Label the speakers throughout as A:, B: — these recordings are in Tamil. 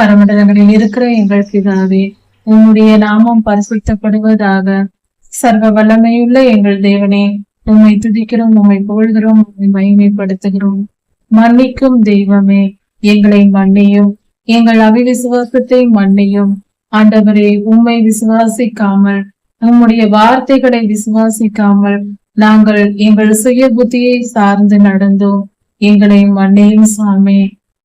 A: பரமடங்களில் இருக்கிற எங்கள் பிதாவே உம்முடைய நாமம் பரிசுத்தப்படுவதாக சர்வ வல்லமையுள்ள எங்கள் தேவனே உம்மை துதிக்கிறோம் உம்மை புகழ்கிறோம் உம்மை மகிமைப்படுத்துகிறோம். மன்னிக்கும் தெய்வமே எங்களை மன்னியும் எங்கள் அவிவிசுவாசத்தை மன்னியும். ஆண்டவரே உம்மை விசுவாசிக்காமல் உம்முடைய வார்த்தைகளை விசுவாசிக்காமல் நாங்கள் எங்கள் சுய புத்தியை சார்ந்து நடந்தோம். எங்களை மன்னியும் சாமி.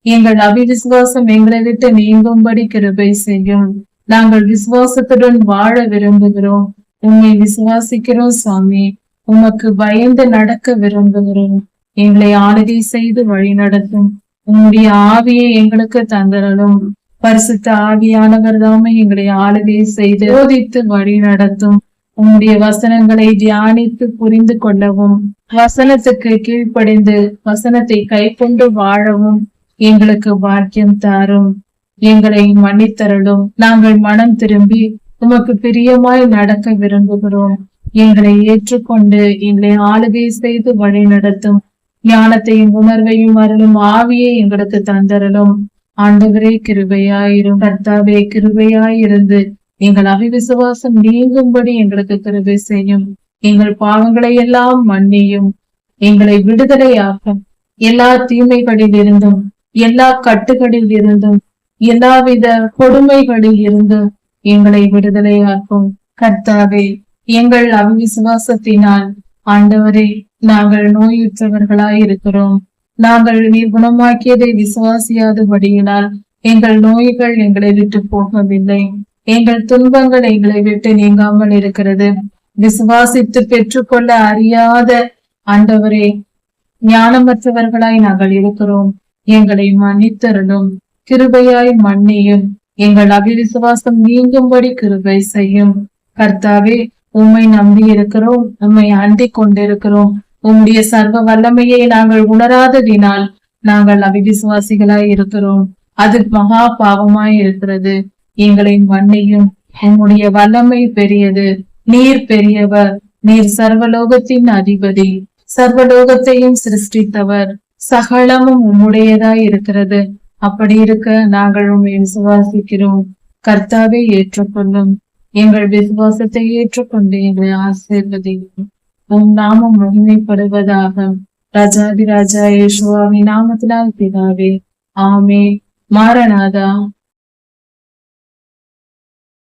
A: எங்கள் அபிவிசுவாசம் எங்களை விட்டு நீங்கும்படி கிருபை செய்யும். நாங்கள் விசுவாசத்துடன் வாழ விரும்புகிறோம். உண்மை விசுவாசிக்கிறோம் சாமி. உமக்கு பயந்து நடக்க விரும்புகிறோம். எங்களை ஆளுகை செய்து வழி நடத்தும். உம்முடைய ஆவியை எங்களுக்கு தந்தரலும். பரிசுத்த ஆவியானவர் தாமே எங்களை ஆளுகை செய்து போதித்து வழி நடத்தும். உம்முடைய வசனங்களை தியானித்து புரிந்து கொள்ளவும். வசனத்துக்கு கீழ்ப்படிந்து வசனத்தை கைக்கொண்டு வாழவும். எங்களுக்கு பாக்கியம் தாரும். எங்களை மன்னித்தரலும் நாங்கள் மனம் திரும்பி உமக்கு பிரியமாய் நடக்க விரும்புகிறோம். எங்களை ஏற்றுக்கொண்டு எங்களை ஆளுகை செய்து வழி நடத்தும். ஞானத்தையும் உணர்வையும் அருளும் ஆவியை எங்களுக்கு தந்தரலும் ஆண்டவரே கிருபையாயிரும். கர்த்தாவே கிருபையாயிருந்து எங்கள் அவிவிசுவாசம் நீங்கும்படி எங்களுக்கு கிருபை செய்யும். எங்கள் பாவங்களை எல்லாம் மன்னியும். எங்களை விடுதலையாக்கும். எல்லா தீமைகளில் இருந்தும் எல்லா கட்டுகளில் இருந்தும் எல்லாவித கொடுமைகளில் இருந்தும் எங்களை விடுதலையாக்கும் கர்த்தாவே எங்கள் அவிசுவாசத்தினால் ஆண்டவரே நாங்கள் நோயுற்றவர்களாய் இருக்கிறோம் நாங்கள் நீர் குணமாக்கியதை விசுவாசியாதபடியினால் எங்கள் நோய்கள் எங்களை விட்டு போகவில்லை. எங்கள் துன்பங்கள் எங்களை விட்டு நீங்காமல் இருக்கிறது. விசுவாசித்து பெற்றுக்கொள்ள அறியாத ஆண்டவரே ஞானமற்றவர்களாய் நாங்கள் இருக்கிறோம். எங்களை மன்னித்தருளும் கிருபையாய் மன்னியும். எங்கள் அபிவிசுவாசம் நீங்கும்படி கிருபை செய்யும். கர்த்தாவே உம்மை நம்பி இருக்கிறோம் உம்மை அண்டிக் கொண்டிருக்கிறோம். உம்முடைய சர்வ வல்லமையை நாங்கள் உணராததினால் நாங்கள் அவிவிசுவாசிகளாய் இருக்கிறோம். அது மகா பாவமாய் இருக்கிறது. எங்களை மண்ணையும் உம்முடைய வல்லமை பெரியது. நீர் பெரியவர். நீர் சர்வலோகத்தின் அதிபதி. சர்வலோகத்தையும் சிருஷ்டித்தவர். சகலமும் உம்முடையதாய் இருக்கிறது. அப்படி இருக்க நாங்கள் உண்மை விசுவாசிக்கிறோம் கர்த்தாவை ஏற்றுக்கொள்ளும். எங்கள் விசுவாசத்தை ஏற்றுக்கொண்டு எங்களை ஆசீர்வதியும். உம் நாமம் மகிமைப்படுவதாக. ராஜாதி ராஜா யேசுவாமி நாமத்தினால் பிதாவே. ஆமே மாரநாதா